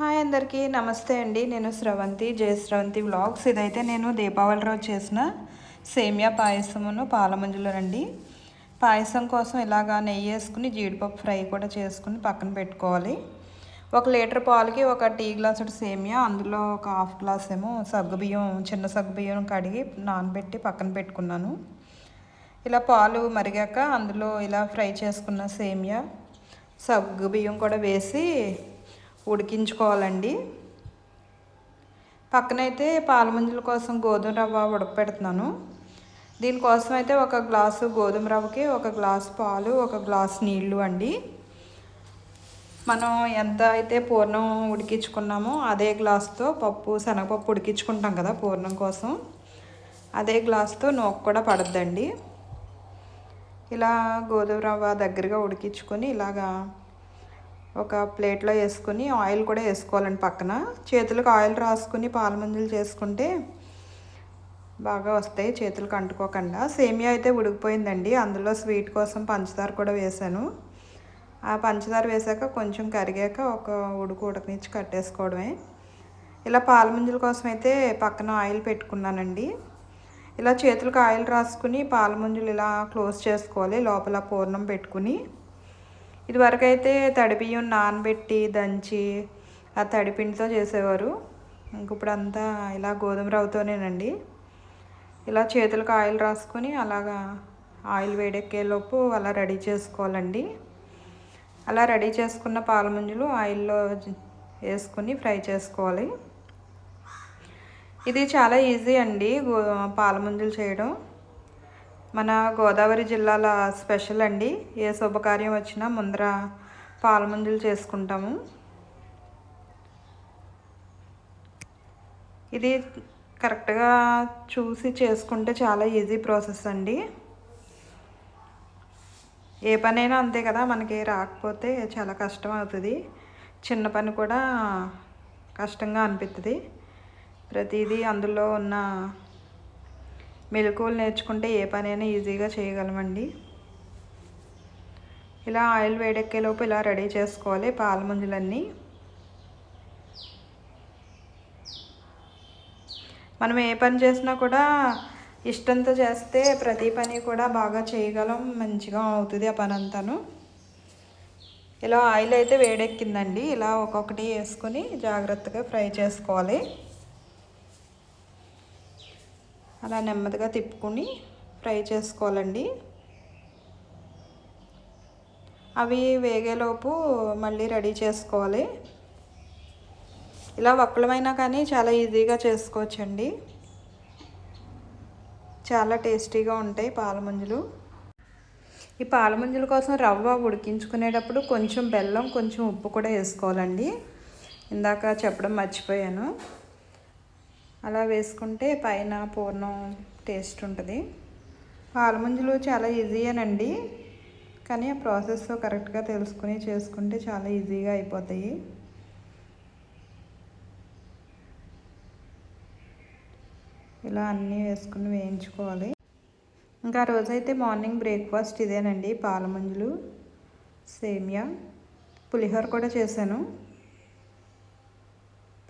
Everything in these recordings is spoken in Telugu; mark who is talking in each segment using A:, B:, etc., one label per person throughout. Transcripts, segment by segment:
A: హాయ్ అందరికీ నమస్తే అండి. నేను స్రవంతి జయ స్రవంతి వ్లాగ్స్. ఇదైతే నేను దీపావళి రోజు చేసిన సేమియా పాయసమును పాలమంజులోనండి పాయసం కోసం ఇలాగా నెయ్యి వేసుకుని జీడిపప్పు ఫ్రై కూడా చేసుకుని పక్కన పెట్టుకోవాలి. ఒక లీటర్ పాలకి ఒక టీ గ్లాసు సేమియా అందులో ఒక హాఫ్ గ్లాస్ ఏమో సగ్గుబియ్యం చిన్న సగ్గుబియ్యం కడిగి నానబెట్టి పక్కన పెట్టుకున్నాను. ఇలా పాలు మరిగాక అందులో ఇలా ఫ్రై చేసుకున్న సేమియా సగ్గుబియ్యం కూడా వేసి ఉడికించుకోవాలండి. పక్కనైతే పాలమంజుల కోసం గోధుమ రవ్వ ఉడకపెడుతున్నాను. దీనికోసం అయితే ఒక గ్లాసు గోధుమ రవ్వకి ఒక గ్లాసు పాలు ఒక గ్లాసు నీళ్ళు అండి. మనం ఎంత అయితే పూర్ణం ఉడికించుకున్నామో అదే గ్లాస్తో పప్పు శనగపప్పు ఉడికించుకుంటాం కదా పూర్ణం కోసం. అదే గ్లాస్తో నూక కూడా పడద్దండి. ఇలా గోధుమ రవ్వ దగ్గరగా ఉడికించుకొని ఇలాగా ఒక ప్లేట్లో వేసుకుని ఆయిల్ కూడా వేసుకోవాలండి పక్కన. చేతులకు ఆయిల్ రాసుకుని పాలమంజులు చేసుకుంటే బాగా వస్తాయి చేతులకు అంటుకోకుండా. సేమియా అయితే ఉడికిపోయిందండి. అందులో స్వీట్ కోసం పంచదార కూడా వేసాను ఆ పంచదార వేసాక కొంచెం కరిగాక ఒక ఉడుకు ఉడకనిచ్చి కట్టేసుకోవడమే. ఇలా పాలమంజుల కోసం అయితే పక్కన ఆయిల్ పెట్టుకున్నానండి. ఇలా చేతులకు ఆయిల్ రాసుకుని పాలమంజులు ఇలా క్లోజ్ చేసుకోవాలి లోపల పూర్ణం పెట్టుకుని. ఇదివరకైతే తడిబియ్యం నానబెట్టి దంచి ఆ తడిపిండితో చేసేవారు. ఇంక ఇప్పుడు అంతా ఇలా గోధుమ రవ్వతోనేనండి. ఇలా చేతులకు ఆయిల్ రాసుకొని అలాగా ఆయిల్ వేడెక్కేలోపు అలా రెడీ చేసుకోవాలండి. అలా రెడీ చేసుకున్న పాలముంజులు ఆయిల్లో వేసుకుని ఫ్రై చేసుకోవాలి. ఇది చాలా ఈజీ అండి పాలముంజులు చేయడం. మన గోదావరి జిల్లాల స్పెషల్ అండి. ఏ శుభకార్యం వచ్చినా ముందర పాలముంజులు చేసుకుంటాము. ఇది కరెక్ట్గా చూసి చేసుకుంటే చాలా ఈజీ ప్రాసెస్ అండి. ఏ పనైనా అంతే కదా మనకి రాకపోతే చాలా కష్టం అవుతుంది. చిన్న పని కూడా కష్టంగా అనిపిస్తుంది ప్రతిదీ అందులో ఉన్న మెలకువలు నేర్చుకుంటే ఏ పనైనా ఈజీగా చేయగలమండి. ఇలా ఆయిల్ వేడెక్కేలోపు ఇలా రెడీ చేసుకోవాలి పాల ముంజలన్నీ మనం ఏ పని చేసినా కూడా ఇష్టంతో చేస్తే ప్రతి పని కూడా బాగా చేయగలం మంచిగా అవుతుంది ఆ పని అంతాను ఇలా ఆయిల్ అయితే వేడెక్కిందండి. ఇలా ఒక్కొక్కటి వేసుకొని జాగ్రత్తగా ఫ్రై చేసుకోవాలి. అలా నెమ్మదిగా తిప్పుకొని ఫ్రై చేసుకోవాలండి. అవి వేగేలోపు మళ్ళీ రెడీ చేసుకోవాలి. ఇలా ఒక్కలమైనా కానీ చాలా ఈజీగా చేసుకోవచ్చండి. చాలా టేస్టీగా ఉంటాయి పాలముంజలు. ఈ పాలముంజల కోసం రవ్వ ఉడికించుకునేటప్పుడు కొంచెం బెల్లం కొంచెం ఉప్పు కూడా వేసుకోవాలండి. ఇందాక చెప్పడం మర్చిపోయాను. అలా వేసుకుంటే పైన పూర్ణం టేస్ట్ ఉంటుంది. పాలముంజలు చాలా ఈజీయేనండి కానీ ఆ ప్రాసెస్ కరెక్ట్గా తెలుసుకుని చేసుకుంటే చాలా ఈజీగా అయిపోతాయి. ఇలా అన్నీ వేసుకుని వేయించుకోవాలి. ఇంకా రోజైతే మార్నింగ్ బ్రేక్ఫాస్ట్ ఇదేనండి పాలముంజలు సేమియా పులిహోర కూడా చేశాను.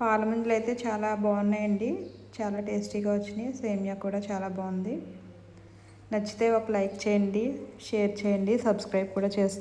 A: పాలముంజలు అయితే చాలా బాగున్నాయండి. చాలా టేస్టీగా వచ్చినాయి. సేమియా కూడా చాలా బాగుంది. నచ్చితే ఒక లైక్ చేయండి షేర్ చేయండి సబ్స్క్రైబ్ కూడా చేస్తాను